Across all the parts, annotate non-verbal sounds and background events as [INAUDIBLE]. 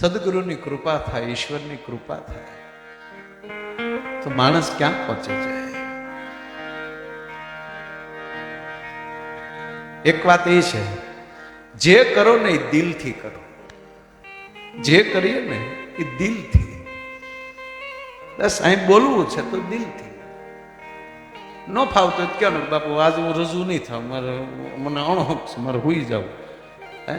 સદગુરુની કૃપા થાય ઈશ્વરની કૃપા થાય તો માણસ ક્યાં પહોંચે જાય એક વાત એ છે જે કરો ને એ દિલથી કરો જે કરીએ ને એ દિલથી બસ અહીં બોલવું છે તો દિલથી ન ફાવતો તો ક્યાં બાપુ આજ હું રજૂ નહીં થાવ મારે મને અણહોક છે મારે હુઈ જવું હે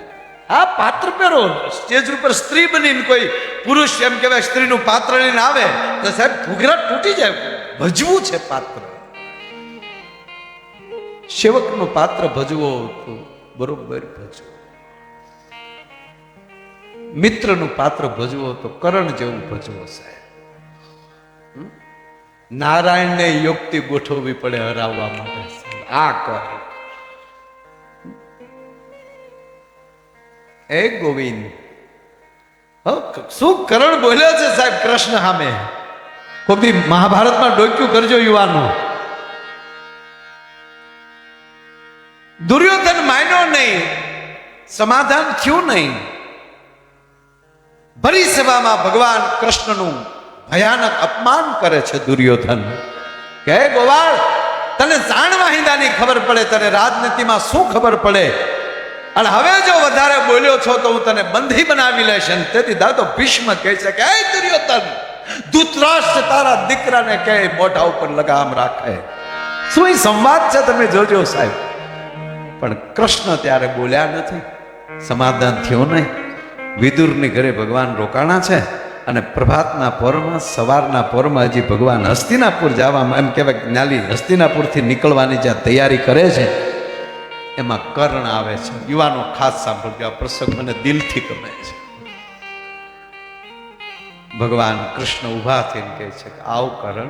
આ પાત્ર પહેરો. સ્ટેજ ઉપર સ્ત્રી બનીને કોઈ પુરુષ એમ કહેવાય સ્ત્રીનું પાત્ર લઈને આવે, તો સાહેબ ઘૂઘરા તૂટી જાય. ભજવું છે પાત્ર. સેવકનું પાત્ર ભજવો તો બરોબર ભજવો. મિત્રનું પાત્ર ભજવો તો કરણ જેવું ભજવો સાહેબ? નારાયણને યોગથી ગોઠવવી પડે હરાવવા માટે આ કર. એ ગોવિંદ. હો, શું કરણ બોલ્યો છે સાહેબ કૃષ્ણ સામે? કોઈ મહાભારતમાં ડોક્યું કરજો યુવાનો. દુર્યોધન માન્યો નહીં સમાધાન થયું નહીં. ભરી સભામાં ભગવાન કૃષ્ણનું ભયાનક અપમાન કરે છે દુર્યોધન. કે ગોવાળ તને જાણવા હિંદાની ખબર પડે તને રાજનીતિમાં શું ખબર પડે? અને હવે જો વધારે બોલ્યો છો તો હું તને બંધી બનાવી લઈશ અને તેથી દાદો ભીષ્મ કહે છે કે, હે દુર્યોધન, ધૂતરાષ્ટ્ર તારા દીકરાને કહે મોઢા ઉપર લગામ રાખે? શું એ સંવાદ છે તમે જોજો સાહેબ. પણ કૃષ્ણ ત્યારે બોલ્યા નથી. સમાધાન થયું નહીં. વિદુરની ઘરે ભગવાન રોકાણા છે અને પ્રભાતના પોરમાં, સવારના પોરમાં હજી ભગવાન હસ્તિનાપુર જવામાં, એમ કહેવાય જ્ઞાલી હસ્તિનાપુરથી નીકળવાની જ્યાં તૈયારી કરે છે એમાં કર્ણ આવે છે. યુવાનો ખાસ સાંભળજો, આ પ્રસંગ મને દિલથી ગમે છે. ભગવાન કૃષ્ણ ઊભા થઈને કહે છે કે, આવ કર્ણ.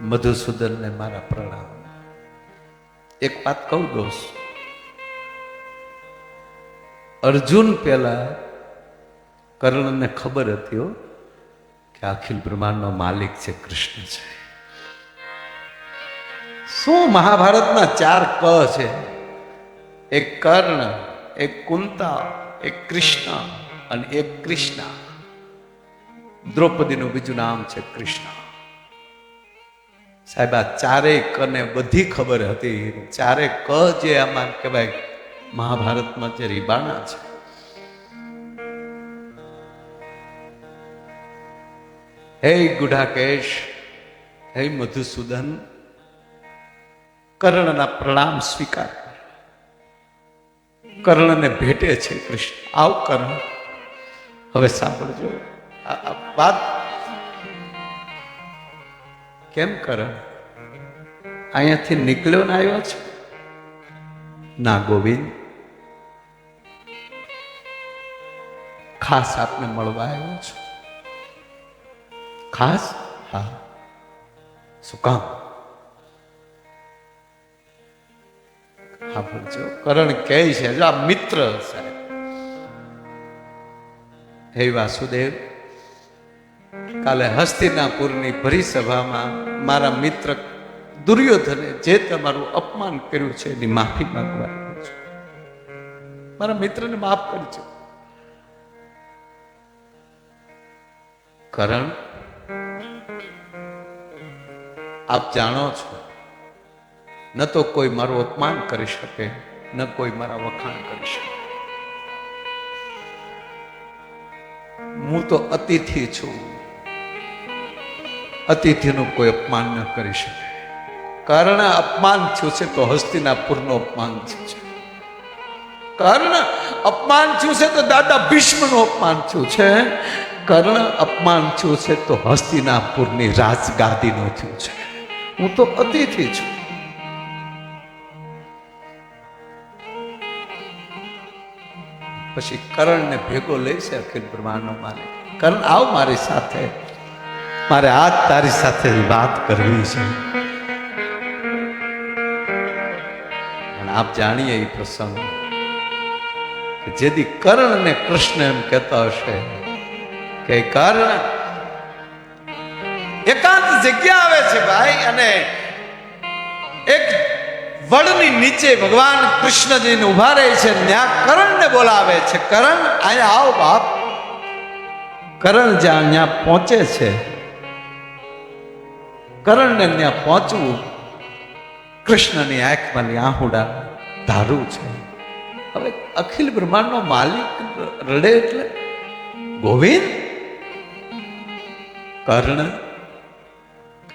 મધુસૂદનને મારા પ્રણામ. એક વાત કહું દોસ્ત અર્જુન પહેલા કર્ણને ખબર હતી કે અખિલ બ્રહ્માંડનો માલિક છે કૃષ્ણ છે. શું મહાભારતના ચાર ક છે? એક કર્ણ, એક કુંતા, એક કૃષ્ણ અને એક કૃષ્ણ. દ્રૌપદીનું બીજું નામ છે કૃષ્ણ. સાહેબ, આ ચારેય કને બધી ખબર હતી. ચારે ક જે આમાં કહેવાય, મહાભારતમાં જે રીબાણા છે. હે ગુઢાકેશ, હે મધુસૂદન, કર્ણના પ્રણામ સ્વીકાર કર્ણને ભેટે છે કૃષ્ણ. આવ કર્ણ. હવે સાંભળજો. વાત કેમ કર્ણ? અહીંયાથી નીકળ્યો ને આવ્યો છે? ના, ગોવિંદ. ખાસ આપને મળવા આવ્યો છું. ખાસ? હા. શું કામ? હા કરણ કહે છે જો આ મિત્ર સાહેબ. હે વાસુદેવ કાલે હસ્તિનાપુરની ભરી સભામાં મારા મિત્ર દુર્યોધને જે તમારું અપમાન કર્યું છે એની માફી માંગવા મારા મિત્રને માફ કરજો. કરણ આપ જાણો છો. ન તો કોઈ મારું અપમાન કરી શકે, ન કોઈ મારા વખાણ કરી શકે. હું તો અતિથિ છું. અતિથિનું કોઈ અપમાન ન કરી શકે. કારણ અપમાન થયું છે તો હસ્તિનાપુરનું અપમાન થયું છે. કર્ણ અપમાન થયું છે તો દાદા ભીષ્મનું અપમાન થયું છે. કર્ણ અપમાન થયું છે તો હસ્તિનાપુરની રાજગાદીનું થયું છે. હું તો અતિથિ છું. પછી કરણને ભેગો લે છે, અખિલ બ્રહ્માંડનો માલિક. કરણ, આવ મારી સાથે. મારે આજ તારી સાથે વાત કરવી છે. આપ જાણીએ એ પ્રસંગ જેથી કર્ણ ને કૃષ્ણ એમ કહેતા હશે કે કર્ણ જગ્યા આવે છે ભાઈ, અને એક વડની નીચે ભગવાન કૃષ્ણજીને ઊભા રહે છે ત્યાં કરણને બોલાવે છે. કરણ, અહીંયા આવ બાપ. કરણ જ્યાં ત્યાં પહોંચે છે, કરણને ત્યાં પહોંચવું કૃષ્ણની આંખમાં આહુડા ધારું છે. હવે અખિલ બ્રહ્માંડનો માલિક રડે એટલે, ગોવિંદ, કર્ણ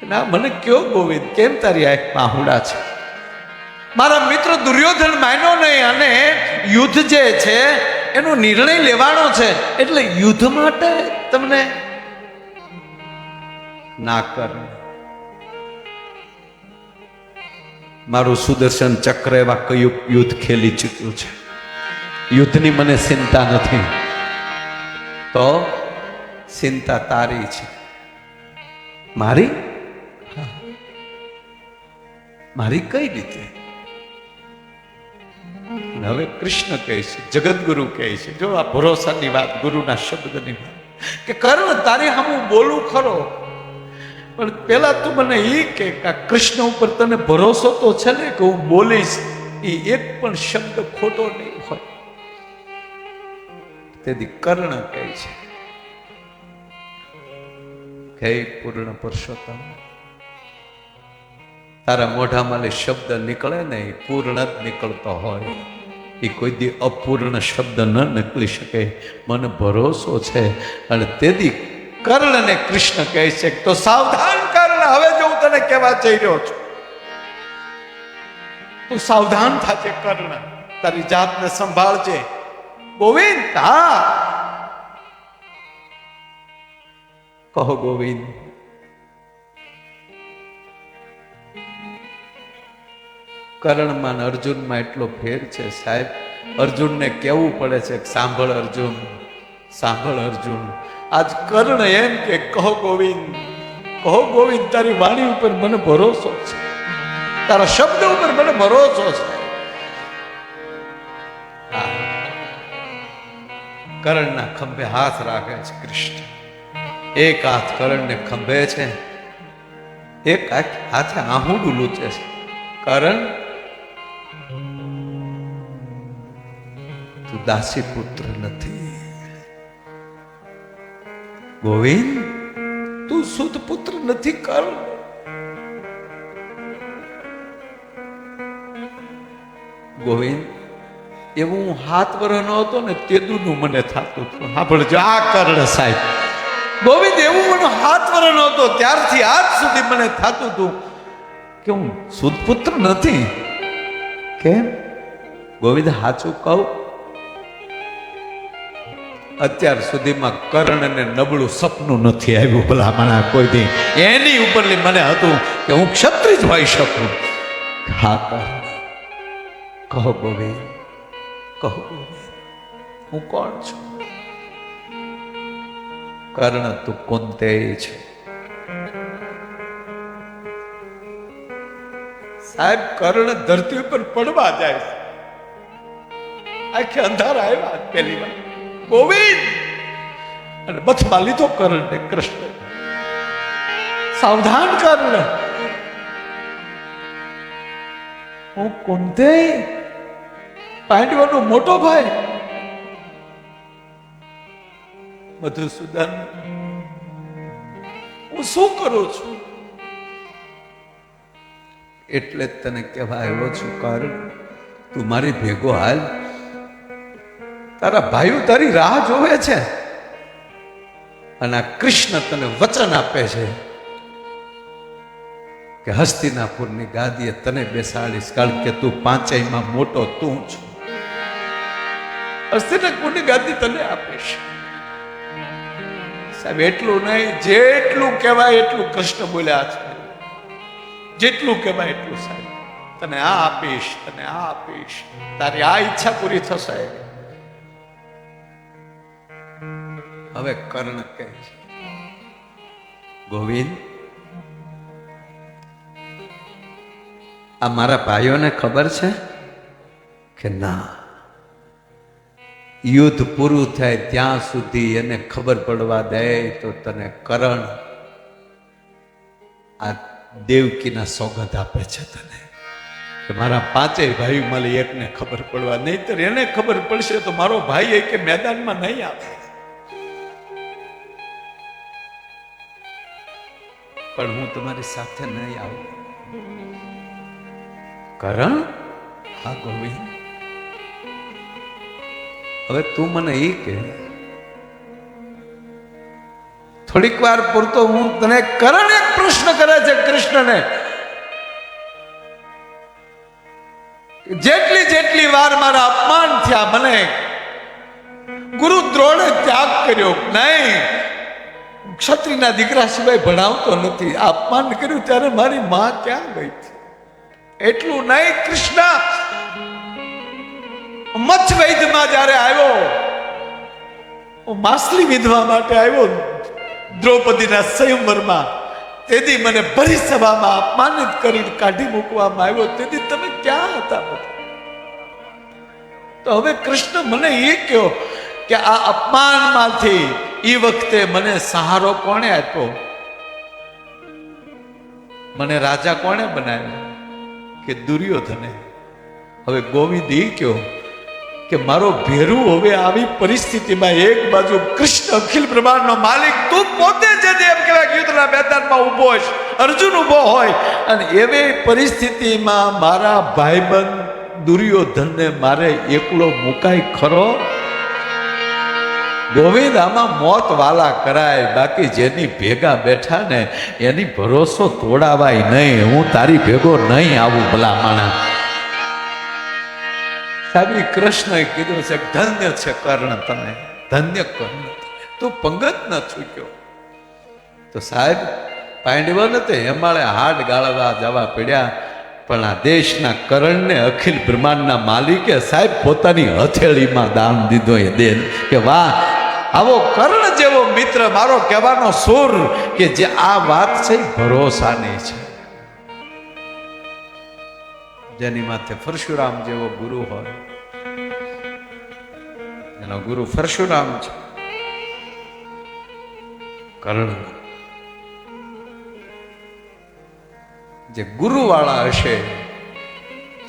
ના, મને કયો ગોવિંદ? કેમ તારી આંખમાં આહુડા છે? મારા મિત્ર દુર્યોધન માન્યો નહીં અને યુદ્ધ જે છે, એનો નિર્ણય લેવાનો છે. એટલે યુદ્ધ માટે તમને ના કર મારું સુદર્શન ચક્ર એવા કયું યુદ્ધ ખેલી ચૂક્યું છે? યુદ્ધની મને ચિંતા નથી. તો ચિંતા તારી છે. મારી. મારી કઈ રીતે? હવે કૃષ્ણ કહે છે જગતગુરુ કહે છે, જો આ ભરોસાની વાત, ગુરુના શબ્દની વાત, કે કર્ણ તારી હું બોલું ખરો. પણ પેલા તું મને એ કે કૃષ્ણ ઉપર તને ભરોસો તો છે ને કે હું બોલીશ એ એક પણ શબ્દ ખોટો નહીં હોય. તેથી કર્ણ કહે છે. હે પૂર્ણ પુરુષોત્તમ તારા મોઢામાં શબ્દ નીકળે ને એ પૂર્ણ જ નીકળતો હોય. એ કોઈ દી અપૂર્ણ શબ્દ ન નીકળી શકે. મને ભરોસો છે. અને તેથી કર્ણને કૃષ્ણ કહે છે તો સાવધાન કર્ણ, હવે જો હું તને કહેવા જઈ રહ્યો છું. તું સાવધાન થાજે કર્ણ. તારી જાતને સંભાળજે. ગોવિંદ, હા. કહો ગોવિંદ. કરણમાં અર્જુનમાં એટલો ફેર છે સાહેબ. અર્જુનને કેવું પડે છે સાંભળ અર્જુન સાંભળ અર્જુન. આજ કર્ણ એમ કે કહો ગોવિંદ કહો ગોવિંદ, તારી વાણી ઉપર મને ભરોસો છે. તારા શબ્દ ઉપર મને ભરોસો છે. કરણના ખંભે હાથ રાખે છે કૃષ્ણ. એક હાથ કરણને ખંભે છે, એક હાથે આહુડું લૂચે છે. કરણ દાસી પુત્ર નથી. ગોવિંદ, તું સુત પુત્ર નથી કરણ ગોવિંદ, એવું હું હાથ વરનો હતો ને તેદુનું મને થતું હતું. હા પણ જો આ કર્ણ સાહેબ. ગોવિંદ, એવું મને હાથ વરનો હતો, ત્યારથી આજ સુધી મને થતું હતું કે હું સુદપુત્ર નથી. કેમ? ગોવિંદ સાચું કહું અત્યાર સુધીમાં કર્ણને નબળું સપનું નથી આવ્યું ભલા કોઈ દી. એની ઉપરલી મને હતું કે હું ક્ષત્રિજ હોઈ શકું. કહો. ગોવિંદ. કહો હું કોણ છું? કર્ણ, તું કોંતે છે? સાહેબ, કર્ણ ધરતી ઉપર પડવા જાય છે. આખે અંધારા આવ્યા પેલી વાર. ગોવિંદ! અને બથમાં લીધો કર્ણ કૃષ્ણ. સાવધાન કર્ણ. હું કુંતે પાંડવનો મોટો ભાઈ. મધુસૂદન, હું શું કરું છું? એટલે જ તને કહેવા આવ્યો છું, કારણ. તું મારી ભેગો હાલ. તારા ભાઈઓ તારી રાહ જોવે છે. અને આ કૃષ્ણ તને વચન આપે છે કે હસ્તિનાપુરની ગાદીએ તને બેસાડીશ. કારણ કે તું પાંચેયમાં મોટો તું છું. હસ્તિનાપુરની ગાદી તને આપીશ. સાહેબ, એટલું નહીં, જેટલું કહેવાય એટલું કૃષ્ણ બોલ્યા છે. જેટલું કહેવાય એટલું સાહેબ. તને આ આપીશ, તને આ આપીશ. તારી આ ઈચ્છા પૂરી થશે. હવે કર્ણ કહે છે. ગોવિંદ, આ મારા ભાઈઓને ખબર છે કે ના, યુદ્ધ પૂરું થાય ત્યાં સુધી એને ખબર પડવા દે તો તને કરણ આ દેવકીના સોગંદ આપે છે તને. કે મારા પાંચેય ભાઈ મળી એકને ખબર પડવા, નહીતર એને ખબર પડશે તો મારો ભાઈ એ કે મેદાનમાં નહીં આવે. પણ હું તમારી સાથે નહીં આવું. કરણ? હા ગોવિંદ. હવે તું મને એ કે થોડીક વાર પૂરતો હું તને કરણ એક પ્રશ્ન કરે છે કૃષ્ણને. જેટલી જેટલી વાર મારા અપમાન થયા મને ગુરુ દ્રોણે ત્યાગ કર્યો નહીં. ક્ષત્રિયના દીકરા સિવાય ભણાવતો નથી. અપમાન કર્યું ત્યારે મારી માં ક્યાં ગઈ હતી? એટલું નહીં, કૃષ્ણ. મચ્છ વૈદ્યમાં જ્યારે આવ્યો, હું માછલી વિધવા માટે આવ્યો દ્રૌપદીના સ્વયંવરમાં તેથી મને ભરી અપમાનિત કરી કાઢી મૂકવામાં આવ્યો. તેથી તમે ક્યાં હતા તો હવે કૃષ્ણ મને એ કહ્યો કે આ અપમાનમાંથી એ વખતે મને સહારો કોણે આપ્યો? મને રાજા કોણે બનાવ્યો? કે દુર્યોધને? હવે ગોવિંદ એ કહ્યો કે મારો ભેરુ હવે આવી પરિસ્થિતિમાં એક બાજુ કૃષ્ણ અખિલ બ્રહ્માંડનો માલિક તું પોતે જ એમ કહેવાય યુદ્ધના મેદાનમાં ઊભો છે અર્જુન ઊભો હોય. અને એવી પરિસ્થિતિમાં મારા ભાઈબંધ દુર્યોધનને મારે એકલો મુકાય ખરો? ગોવિંદ આમાં મોત વાલા કરાય, બાકી જેની ભેગા બેઠા ને એની ભરોસો તોડાવાય નહીં. હું તારી ભેગો નહીં આવું ભલા માણા સાહેબ ઈ કૃષ્ણએ કીધું છે, ધન્ય છે કર્ણ તમે ધન્ય કર્ણ તું પંગત ન છૂટ્યો. તો સાહેબ પાંડવોને તો હેમાળે હાડ ગાળવા જવા પડ્યા, પણ આ દેશના કરણને અખિલ બ્રહ્માંડના માલિકે સાહેબ પોતાની હથેળીમાં દાન દીધો એ દેન કે વાહ આવો કર્ણ જેવો મિત્ર મારો કહેવાનો સુર કે જે આ વાત છે ભરોસાની છે. જેની માથે પરશુરામ જેવો ગુરુ હોય. એનો ગુરુ પરશુરામ છે. કર્ણ. જે ગુરુવાળા હશે,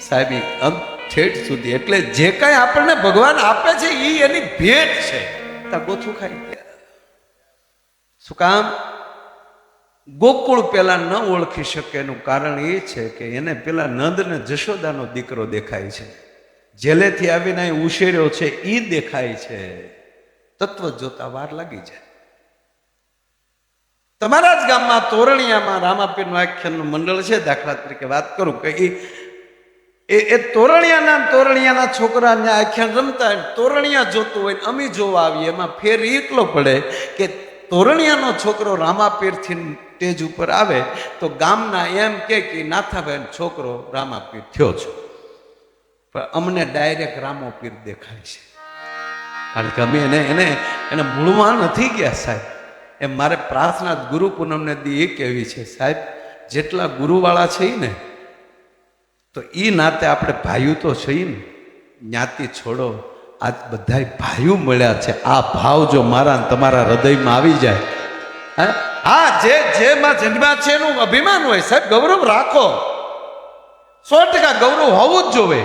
સાહેબ અંત ઠેઠ સુધી. એટલે જે કાંઈ આપણને ભગવાન આપે છે એ એની ભેટ છે. તા ગોથું ખાઈ. શું કામ? ગોકુળ પેલા ન ઓળખી શકે એનું કારણ એ છે કે એને પેલા નંદ ને જશોદાનો દીકરો દેખાય છે. જેલેથી આવીને અહીં ઉછેર્યો છે એ દેખાય છે. તત્વ જોતા વાર લાગી જાય. તમારા જ ગામમાં તોરણિયામાં રામાપીરનું આખ્યાનનું મંડળ છે, દાખલા તરીકે વાત કરું કે એ એ એ તોરણિયાના તોરણિયાના છોકરાને આખ્યાન રમતા તોરણિયા જોતું હોય અમે જોવા આવીએ, એમાં ફેર એટલો પડે કે તોરણિયાનો છોકરો રામાપીરથી સ્ટેજ ઉપર આવે તો ગામના એમ કે નાથાભાઈ છોકરો રામાપીર થયો છે. પણ અમને ડાયરેક્ટ રામોપીર દેખાય છે. કારણ કે અમે એને એને એને મૂળમાં નથી ગયા સાહેબ. એમ મારે પ્રાર્થના ગુરુ પૂનમને દી એ કહેવી છે, સાહેબ, જેટલા ગુરુવાળા છે ને તો એ નાતે આપણે ભાઈઓ તો છીએ ને. જ્ઞાતિ છોડો આજ બધાય ભાઈઓ મળ્યા છે. આ ભાવ જો મારા તમારા હૃદયમાં આવી જાય. હા? જે, જેમાં જન્મ્યા છે એનું અભિમાન હોય. સાહેબ, ગૌરવ રાખો. સો ટકા ગૌરવ હોવું જ જોવે.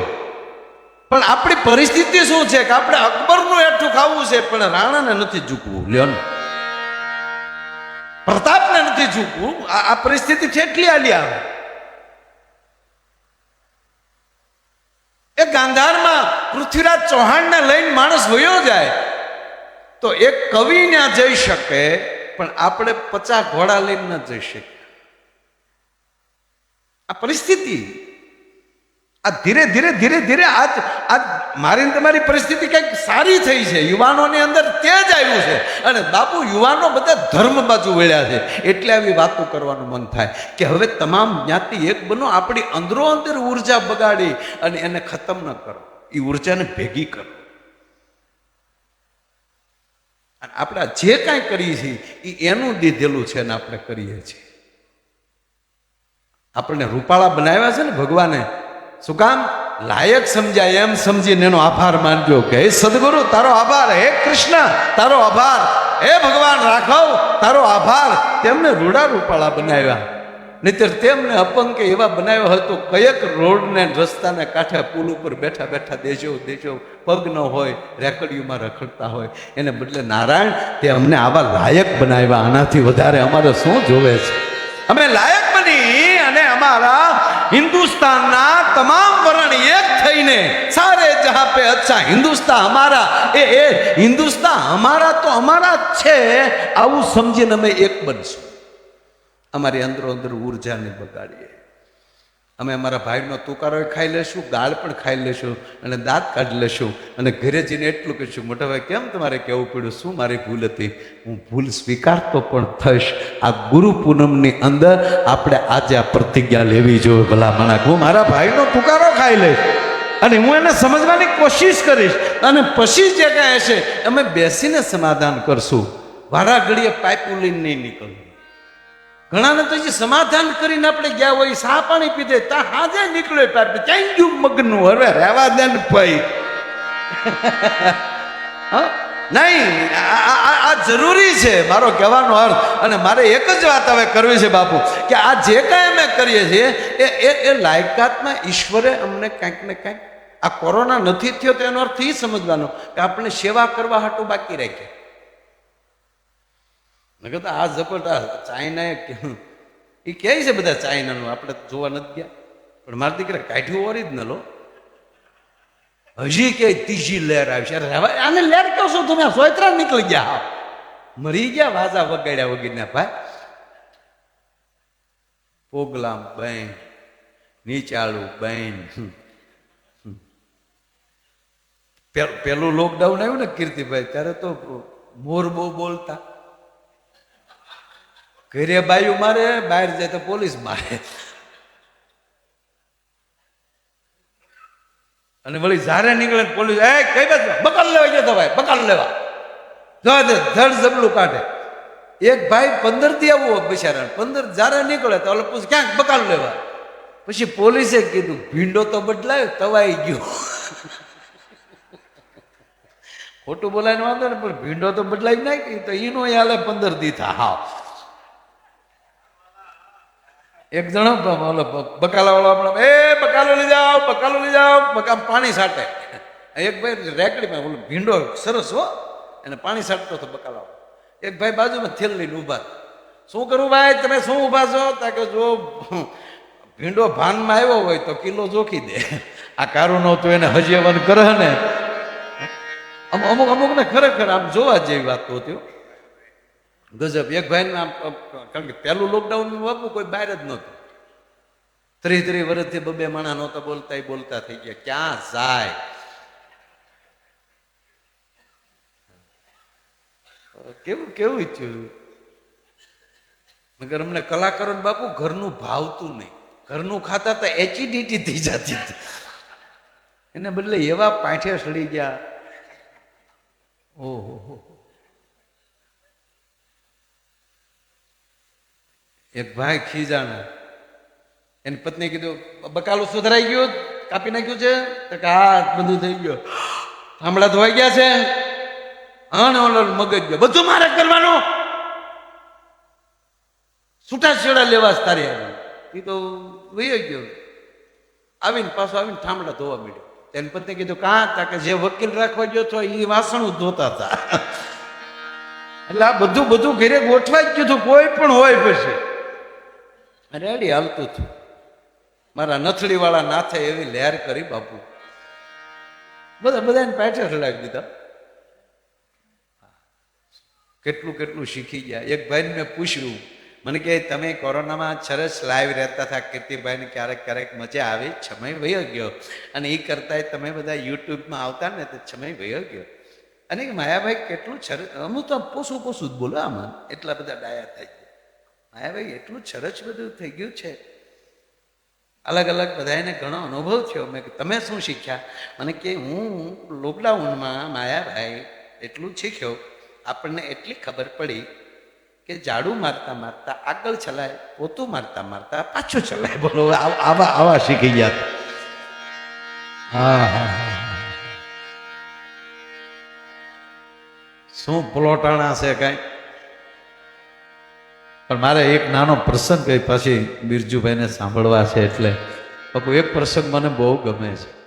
પણ આપણી પરિસ્થિતિ શું છે કે આપણે અકબરનું એઠું ખાવું છે, પણ રાણાને નથી ઝૂકવું. લ્યો ને. પ્રતાપને નથી ઝૂકવું. આ પરિસ્થિતિ ઠેટલી આલી આવે? એ ગાંધારમાં પૃથ્વીરાજ ચૌહાણને લઈને માણસ વયો જાય. તો એ કવિ ત્યાં જઈ શકે, પણ આપણે પચાસ ઘોડા લઈને ન જઈ શકીએ. આ પરિસ્થિતિ આ ધીરે ધીરે ધીરે ધીરે આજ આજ મારી તમારી પરિસ્થિતિ કંઈક સારી થઈ છે. યુવાનોની અંદર તેજ આવ્યું છે. અને બાપુ, યુવાનો બધા ધર્મ બાજુ વળ્યા છે. એટલે આવી વાતો કરવાનું મન થાય કે હવે તમામ જ્ઞાતિ એક બનો, આપણી અંદરો અંદર ઊર્જા બગાડી અને એને ખતમ ન કરો. એ ઉર્જાને ભેગી કરો. અને આપણે આ જે કાંઈ કરીએ છીએ એ એનું દીધેલું છે ને આપણે કરીએ છીએ. આપણને રૂપાળા બનાવ્યા છે ને ભગવાને શું કામ? લાયક સમજાય એમ સમજીને એનો આભાર માનજો કે, હે સદગુરુ, તારો આભાર. હે કૃષ્ણ, તારો આભાર. હે ભગવાન, રાઘવ, તારો આભાર. તેમને રૂડા રૂપાળા બનાવ્યા. નહીતર તેમને અપંગ કે એવા બનાવ્યો હતો કયક રોડને રસ્તાને કાંઠે પુલ ઉપર બેઠા બેઠા દેજો દેજો. પગ ન હોય, રેકડીઓમાં રખડતા હોય. એને બદલે નારાયણ તે અમને આવા લાયક બનાવ્યા. આનાથી વધારે અમારે શું જોવે છે? અમે લાયક બની અને અમારા હિન્દુસ્તાનના તમામ વર્ણ એક થઈને સારે જહાં પે અચ્છા હિન્દુસ્તાન અમારા, એ એ, હિન્દુસ્તાન અમારા તો અમારા જ છે. આવું સમજીને અમે એક બનશું. અમારી અંદરો અંદર ઉર્જાને બગાડીએ. અમે અમારા ભાઈનો તુકારો ખાઈ લેશું, ગાળ પણ ખાઈ લેશું અને દાંત કાઢી લેશું. અને ઘરે જઈને એટલું કહીશું, મોટા ભાઈ, કેમ તમારે કહેવું પડ્યું? શું મારી ભૂલ હતી? હું ભૂલ સ્વીકારતો પણ થઈશ. આ ગુરુ પૂનમની અંદર આપણે આજે આ પ્રતિજ્ઞા લેવી જોઈએ. ભલા માણા હું મારા ભાઈનો તુકારો ખાઈ લઈશ અને હું એને સમજવાની કોશિશ કરીશ. અને પછી જે કહે છે, અમે બેસીને સમાધાન કરશું. વારા ઘડીએ પાઇપ ઉલીને નહીં નીકળવું ઘણાને તો જે સમાધાન કરીને આપણે ગયા હોય, સા પાણી પીધે ત્યાં હાજે નીકળ્યો પાઇપ ક્યાંય ગયું મગનું, હવે રહેવા દે ને ભાઈ? [LAUGHS] નહીં, આ જરૂરી છે, મારો કહેવાનો અર્થ. અને મારે એક જ વાત હવે કરવી છે બાપુ, કે આ જે કાંઈ અમે કરીએ છીએ, એ એ એ લાયકાતમાં ઈશ્વરે અમને કાંઈક ને કાંઈક, આ કોરોના નથી થયો તો એનો અર્થ એ સમજવાનો કે આપણે સેવા કરવા હાટું બાકી રાખીએ નકર આ ઝપટ ચાઇના એ કહે છે બધા ચાઇનાનું, આપણે જોવા નથી ગયા. પણ મારા દીકરા કાઢ્યું ઓરિજિનલ હો. હજી કે ત્રીજી લહેર આવી છે. અરે આને લહેર કહો છો તમે સોયત્રા નીકળી ગયા. મરી ગયા, વાજા વગાડ્યા વગીરના ભાઈ. પોગલામ બેન નીચાળું બેન પેલું લોકડાઉન આવ્યું ને કીર્તિભાઈ, ત્યારે તો મોર બહુ બોલતા. ઘરે બાયું મારે, બહાર જાય તો પોલીસ મારે. અને વળી જારે નીકળે પોલીસ, એ, કઈ બાજુ? બકાલ લેવા ગયો તો ભાઈ, બકાલ લેવા. જવા ધડ જબલું કાઢે. એક ભાઈ પંદરથી આવું બિચારા પંદર જારે નીકળે તો ઓલો પૂછ, ક્યાંક બકાલ લેવા? પછી પોલીસે કીધું, ભીંડો તો બદલાયો, તવાઈ ગયો. ખોટું બોલાય વાંધો ને પણ ભીંડો તો બદલાઈ નાખી તો એનો હાલે પંદર દી થા. હાવ એક જણો ઓલો બ- બકાલા વાળો આપણે એ બકાલો લઈ જાઓ, બકાલો લઈ જાઓ, બકા પાણી સાટે એક ભાઈ રેકડીમાં ઓલો ભીંડો સરસ હો, એને પાણી સાટતો હતો બકાલાવાળો. એક ભાઈ બાજુમાં થેલ લઈને ઊભા શું કરું ભાઈ? તમે શું ઊભા છો? તા કે જો ભીંડો ભાનમાં આવ્યો હોય તો કિલો જોખી દે. આ કારું નહોતું, એને હજીવન કરે ને. અમુક અમુક ને ખરેખર આમ જોવા જેવી વાત હતી. ગજબ. એક ભાઈને આમ કારણ કે પહેલું લોકડાઉન બાપુ કોઈ બહાર જ નહોતું. ત્રીસ ત્રીસ વર્ષથી બબે માણા નહોતા બોલતા બોલતા થઈ ગયા. ક્યાં જાય? કેવું કેવું થયું? મગર અમને કલાકારો બાપુ ઘરનું ભાવતું નહીં. ઘરનું ખાતા તો એચિડિટી થઈ જતી હતી. એને બદલે એવા પાઠે સડી ગયા. ઓહો હો. એક ભાઈ ખીજાણા એની પત્ની કીધું, બકાલું સુધરાઈ ગયું, કાપી નાખ્યું છે? તો કે, હા, બધું થઈ ગયો. થાંભળા ધોવાઈ ગયા છે. હા ને મગજ ગયો. બધું મારે કરવાનું. છૂટા છેડા લેવા તારી આવી એ તો વહી ગયો. આવીને પાછો આવીને થાંભળા ધોવા મળ્યો તેની પત્ની કીધું, કાં? તા કે જે વકીલ રાખવા ગયો તો એ વાસણ ધોતા હતા [LAUGHS] એટલે આ બધું બધું ઘરે ગોઠવાઈ જ ગયું હતું. કોઈ પણ હોય પછી. રેડી, હાલતું હતું. મારા નથડીવાળા નાથે એવી લહેર કરી, બાપુ. બધા, બધાને પાછળ ચડાવી દીધા. કેટલું કેટલું શીખી ગયા. એક ભાઈને મેં પૂછ્યું, મને કે તમે કોરોનામાં સરસ લાઈવ રહેતા હતા. કીર્તિભાઈને ક્યારેક ક્યારેક મજા આવી છમય વયો ગયો. અને એ કરતાંય તમે બધા યુટ્યુબમાં આવતા ને, તો છમય વયો ગયો. અને માયાભાઈ કેટલું સરસ હું તો પોસું પોસું જ બોલો આમાં. એટલા બધા ડાયા થઈ ગયા માયાભાઈ એટલું સરસ બધું થઈ ગયું છે. અલગ અલગ બધાને ઘણો અનુભવ થયો. મેં તમે શું શીખ્યા? મને કે, હું લોકડાઉનમાં માયાભાઈ એટલું શીખ્યો. આપણને એટલી ખબર પડી કે ઝાડુ મારતા મારતા આગળ ચલાય, પોતું મારતા મારતા પાછું ચલાય. બોલો, આવા આવા શીખી ગયા. હા હા. શું પ્લોટાણા છે કઈ? પણ મારે એક નાનો પ્રસંગ પછી બિરજુભાઈને સાંભળવા છે એટલે. બાપુ, એક પ્રસંગ મને બહુ ગમે છે.